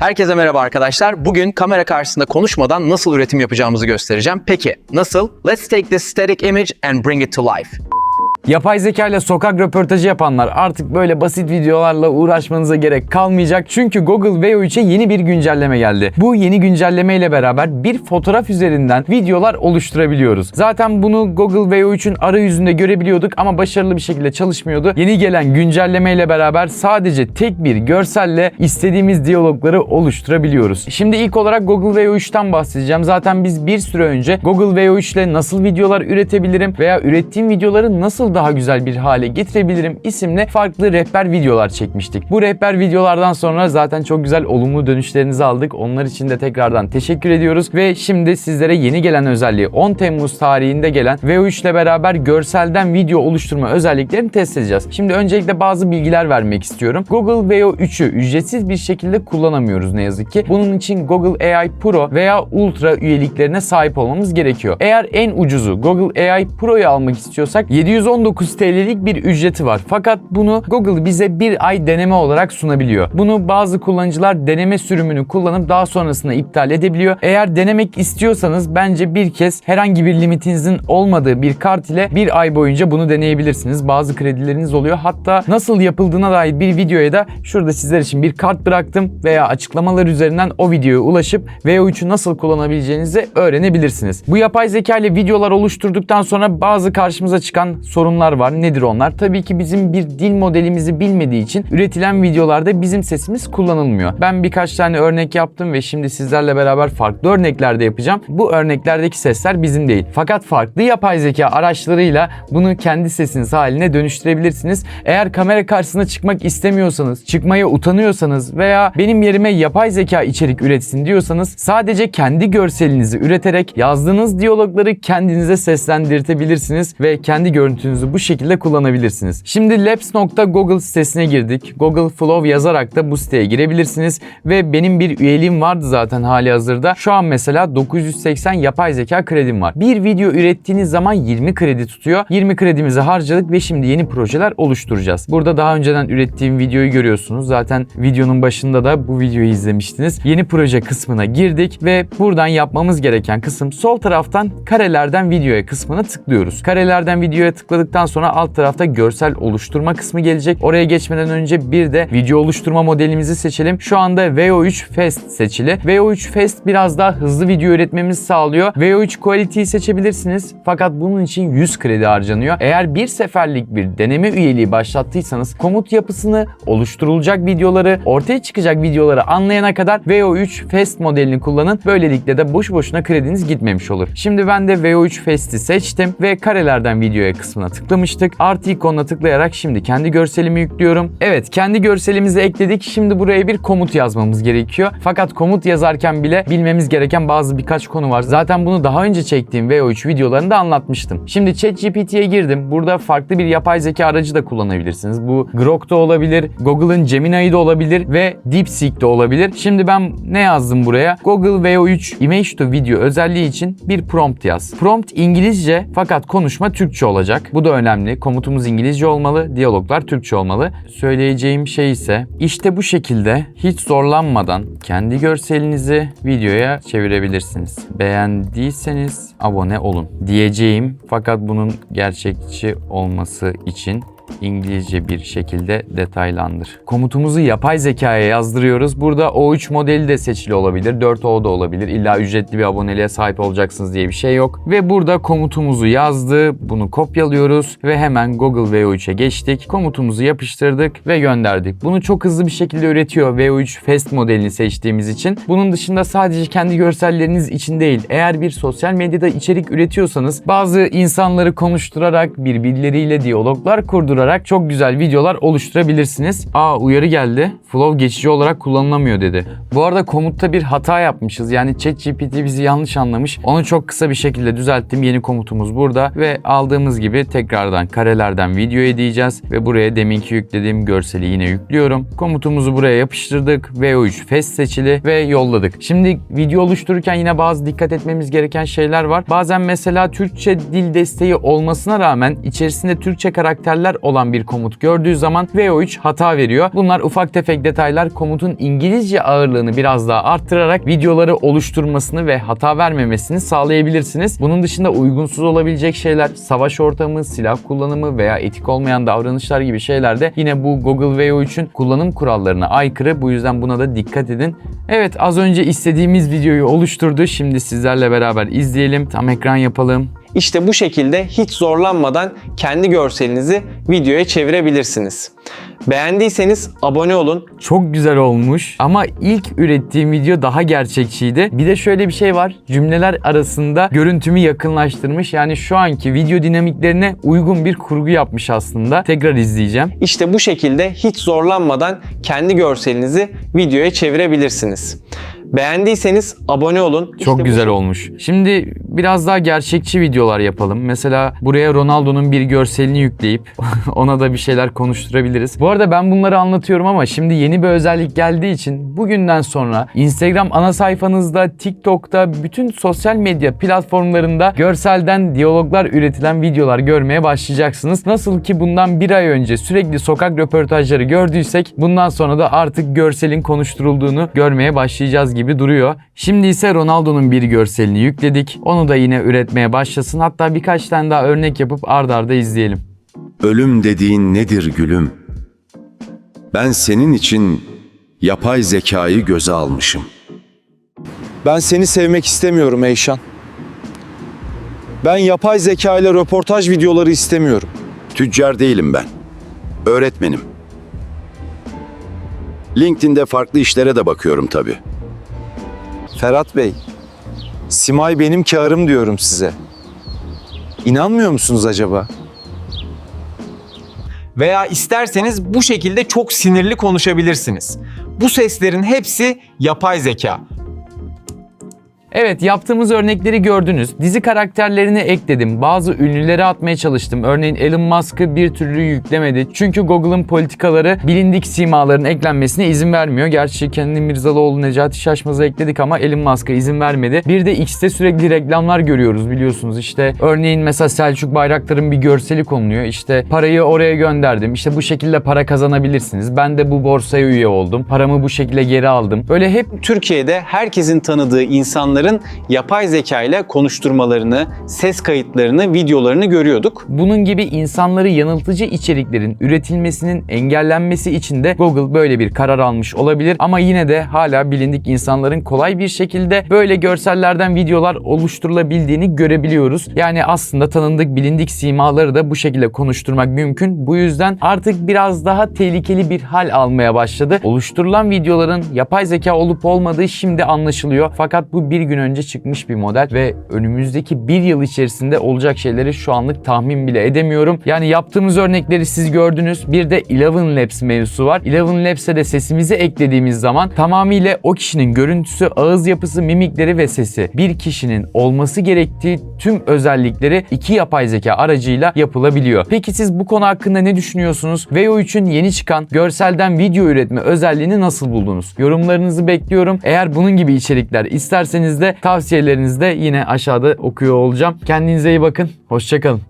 Herkese merhaba arkadaşlar. Bugün kamera karşısında konuşmadan nasıl üretim yapacağımızı göstereceğim. Peki nasıl? Let's take this static image and bring it to life. Yapay zeka ile sokak röportajı yapanlar artık böyle basit videolarla uğraşmanıza gerek kalmayacak. Çünkü Google VO3'e yeni bir güncelleme geldi. Bu yeni güncelleme ile beraber bir fotoğraf üzerinden videolar oluşturabiliyoruz. Zaten bunu Google VO3'ün arayüzünde görebiliyorduk ama başarılı bir şekilde çalışmıyordu. Yeni gelen güncelleme ile beraber sadece tek bir görselle istediğimiz diyalogları oluşturabiliyoruz. Şimdi ilk olarak Google VO3'ten bahsedeceğim. Zaten biz bir süre önce Google VO3 ile nasıl videolar üretebilirim veya ürettiğim videoları nasıl daha güzel bir hale getirebilirim isimli farklı rehber videolar çekmiştik. Bu rehber videolardan sonra zaten çok güzel olumlu dönüşlerinizi aldık. Onlar için de tekrardan teşekkür ediyoruz ve şimdi sizlere yeni gelen özelliği 10 Temmuz tarihinde gelen VO3 ile beraber görselden video oluşturma özelliklerini test edeceğiz. Şimdi öncelikle bazı bilgiler vermek istiyorum. Google VO3'ü ücretsiz bir şekilde kullanamıyoruz ne yazık ki. Bunun için Google AI Pro veya Ultra üyeliklerine sahip olmamız gerekiyor. Eğer en ucuzu Google AI Pro'yu almak istiyorsak 719 TL'lik bir ücreti var. Fakat bunu Google bize bir ay deneme olarak sunabiliyor. Bunu bazı kullanıcılar deneme sürümünü kullanıp daha sonrasında iptal edebiliyor. Eğer denemek istiyorsanız bence bir kez herhangi bir limitinizin olmadığı bir kart ile bir ay boyunca bunu deneyebilirsiniz. Bazı kredileriniz oluyor. Hatta nasıl yapıldığına dair bir videoya da şurada sizler için bir kart bıraktım veya açıklamalar üzerinden o videoya ulaşıp VO3'ü nasıl kullanabileceğinizi öğrenebilirsiniz. Bu yapay zeka ile videolar oluşturduktan sonra bazı karşımıza çıkan sorunlar var. Nedir onlar? Tabii ki bizim bir dil modelimizi bilmediği için üretilen videolarda bizim sesimiz kullanılmıyor. Ben birkaç tane örnek yaptım ve şimdi sizlerle beraber farklı örneklerde yapacağım. Bu örneklerdeki sesler bizim değil. Fakat farklı yapay zeka araçlarıyla bunu kendi sesiniz haline dönüştürebilirsiniz. Eğer kamera karşısına çıkmak istemiyorsanız, çıkmaya utanıyorsanız veya benim yerime yapay zeka içerik üretsin diyorsanız sadece kendi görselinizi üreterek yazdığınız diyalogları kendinize seslendirtebilirsiniz ve kendi görüntünüzü bu şekilde kullanabilirsiniz. Şimdi labs.google sitesine girdik. Google Flow yazarak da bu siteye girebilirsiniz ve benim bir üyeliğim vardı zaten hali hazırda. Şu an mesela 980 yapay zeka kredim var. Bir video ürettiğiniz zaman 20 kredi tutuyor. 20 kredimizi harcadık ve şimdi yeni projeler oluşturacağız. Burada daha önceden ürettiğim videoyu görüyorsunuz. Zaten videonun başında da bu videoyu izlemiştiniz. Yeni proje kısmına girdik ve buradan yapmamız gereken kısım sol taraftan karelerden videoya kısmına tıklıyoruz. Karelerden videoya tıkladıktan sonra alt tarafta görsel oluşturma kısmı gelecek. Oraya geçmeden önce bir de video oluşturma modelimizi seçelim. Şu anda VO3 Fast seçili. VO3 Fast biraz daha hızlı video üretmemizi sağlıyor. VO3 Quality'yi seçebilirsiniz. Fakat bunun için 100 kredi harcanıyor. Eğer bir seferlik bir deneme üyeliği başlattıysanız komut yapısını, oluşturulacak videoları, ortaya çıkacak videoları anlayana kadar VO3 Fast modelini kullanın. Böylelikle de boş boşuna krediniz gitmemiş olur. Şimdi ben de VO3 Fast'i seçtim ve karelerden videoya kısmına tıklamıştık. Artı ikonuna tıklayarak şimdi kendi görselimi yüklüyorum. Evet kendi görselimizi ekledik. Şimdi buraya bir komut yazmamız gerekiyor. Fakat komut yazarken bile bilmemiz gereken bazı birkaç konu var. Zaten bunu daha önce çektiğim VO3 videolarında anlatmıştım. Şimdi ChatGPT'ye girdim. Burada farklı bir yapay zeka aracı da kullanabilirsiniz. Bu Grok da olabilir, Google'ın Gemini'yi de olabilir ve DeepSeek de olabilir. Şimdi ben ne yazdım buraya? Google VO3 Image to Video özelliği için bir prompt yaz. Prompt İngilizce fakat konuşma Türkçe olacak. Bu da önemli. Komutumuz İngilizce olmalı, diyaloglar Türkçe olmalı. Söyleyeceğim şey ise işte bu şekilde hiç zorlanmadan kendi görselinizi videoya çevirebilirsiniz. Beğendiyseniz abone olun diyeceğim fakat bunun gerçekçi olması için İngilizce bir şekilde detaylandır. Komutumuzu yapay zekaya yazdırıyoruz. Burada O3 modeli de seçili olabilir, 4O da olabilir. İlla ücretli bir aboneliğe sahip olacaksınız diye bir şey yok. Ve burada komutumuzu yazdı. Bunu kopyalıyoruz ve hemen Google VO3'e geçtik. Komutumuzu yapıştırdık ve gönderdik. Bunu çok hızlı bir şekilde üretiyor VO3 Fast modelini seçtiğimiz için. Bunun dışında sadece kendi görselleriniz için değil, eğer bir sosyal medyada içerik üretiyorsanız bazı insanları konuşturarak, birbirleriyle diyaloglar kurdurarak çok güzel videolar oluşturabilirsiniz. Aa uyarı geldi. Flow geçici olarak kullanılamıyor dedi. Bu arada komutta bir hata yapmışız. Yani ChatGPT bizi yanlış anlamış. Onu çok kısa bir şekilde düzelttim. Yeni komutumuz burada ve aldığımız gibi tekrardan karelerden videoya diyeceğiz ve buraya deminki yüklediğim görseli yine yüklüyorum. Komutumuzu buraya yapıştırdık. VO3 Fast seçili ve yolladık. Şimdi video oluştururken yine bazı dikkat etmemiz gereken şeyler var. Bazen mesela Türkçe dil desteği olmasına rağmen içerisinde Türkçe karakterler olan bir komut gördüğü zaman VO3 hata veriyor. Bunlar ufak tefek detaylar komutun İngilizce ağırlığını biraz daha arttırarak videoları oluşturmasını ve hata vermemesini sağlayabilirsiniz. Bunun dışında uygunsuz olabilecek şeyler, savaş ortamı, silah kullanımı veya etik olmayan davranışlar gibi şeyler de yine bu Google VO3'ün kullanım kurallarına aykırı. Bu yüzden buna da dikkat edin. Evet az önce istediğimiz videoyu oluşturdu. Şimdi sizlerle beraber izleyelim. Tam ekran yapalım. İşte bu şekilde hiç zorlanmadan kendi görselinizi videoya çevirebilirsiniz. Beğendiyseniz abone olun. Çok güzel olmuş ama ilk ürettiğim video daha gerçekçiydi. Bir de şöyle bir şey var. Cümleler arasında görüntümü yakınlaştırmış. Yani şu anki video dinamiklerine uygun bir kurgu yapmış aslında. Tekrar izleyeceğim. İşte bu şekilde hiç zorlanmadan kendi görselinizi videoya çevirebilirsiniz. Beğendiyseniz abone olun. Çok İşte bu güzel olmuş. Şimdi biraz daha gerçekçi videolar yapalım. Mesela buraya Ronaldo'nun bir görselini yükleyip ona da bir şeyler konuşturabiliriz. Bu arada ben bunları anlatıyorum ama şimdi yeni bir özellik geldiği için bugünden sonra Instagram ana sayfanızda, TikTok'ta, bütün sosyal medya platformlarında görselden diyaloglar üretilen videolar görmeye başlayacaksınız. Nasıl ki bundan bir ay önce sürekli sokak röportajları gördüysek bundan sonra da artık görselin konuşturulduğunu görmeye başlayacağız gibi duruyor. Şimdi ise Ronaldo'nun bir görselini yükledik. Onu da yine üretmeye başlasın. Hatta birkaç tane daha örnek yapıp ard arda izleyelim. Ölüm dediğin nedir gülüm? Ben senin için yapay zekayı göze almışım. Ben seni sevmek istemiyorum Eyşan. Ben yapay zeka ile röportaj videoları istemiyorum. Tüccar değilim ben. Öğretmenim. LinkedIn'de farklı işlere de bakıyorum tabii. Ferhat Bey, Simay benim karım diyorum size. İnanmıyor musunuz acaba? Veya isterseniz bu şekilde çok sinirli konuşabilirsiniz. Bu seslerin hepsi yapay zeka. Evet yaptığımız örnekleri gördünüz. Dizi karakterlerini ekledim. Bazı ünlüleri atmaya çalıştım. Örneğin Elon Musk'ı bir türlü yüklemedi. Çünkü Google'ın politikaları bilindik simaların eklenmesine izin vermiyor. Gerçi kendi Mirzalıoğlu Necati Şaşmaz'ı ekledik ama Elon Musk'a izin vermedi. Bir de X'te sürekli reklamlar görüyoruz biliyorsunuz. İşte örneğin mesela Selçuk Bayraktar'ın bir görseli konuluyor. İşte parayı oraya gönderdim. İşte bu şekilde para kazanabilirsiniz. Ben de bu borsaya üye oldum. Paramı bu şekilde geri aldım. Böyle hep Türkiye'de herkesin tanıdığı insanların yapay zeka ile konuşturmalarını, ses kayıtlarını, videolarını görüyorduk. Bunun gibi insanları yanıltıcı içeriklerin üretilmesinin engellenmesi için de Google böyle bir karar almış olabilir ama yine de hala bilindik insanların kolay bir şekilde böyle görsellerden videolar oluşturulabildiğini görebiliyoruz. Yani aslında tanındık bilindik simaları da bu şekilde konuşturmak mümkün. Bu yüzden artık biraz daha tehlikeli bir hal almaya başladı. Oluşturulan videoların yapay zeka olup olmadığı şimdi anlaşılıyor. Fakat bu bir gün önce çıkmış bir model ve önümüzdeki bir yıl içerisinde olacak şeyleri şu anlık tahmin bile edemiyorum. Yani yaptığımız örnekleri siz gördünüz. Bir de Eleven Labs mevzusu var. Eleven Labs'e de sesimizi eklediğimiz zaman tamamıyla o kişinin görüntüsü, ağız yapısı, mimikleri ve sesi bir kişinin olması gerektiği tüm özellikleri iki yapay zeka aracıyla yapılabiliyor. Peki siz bu konu hakkında ne düşünüyorsunuz? VO3'ün yeni çıkan görselden video üretme özelliğini nasıl buldunuz? Yorumlarınızı bekliyorum. Eğer bunun gibi içerikler isterseniz de tavsiyelerinizi de yine aşağıda okuyor olacağım. Kendinize iyi bakın. Hoşçakalın.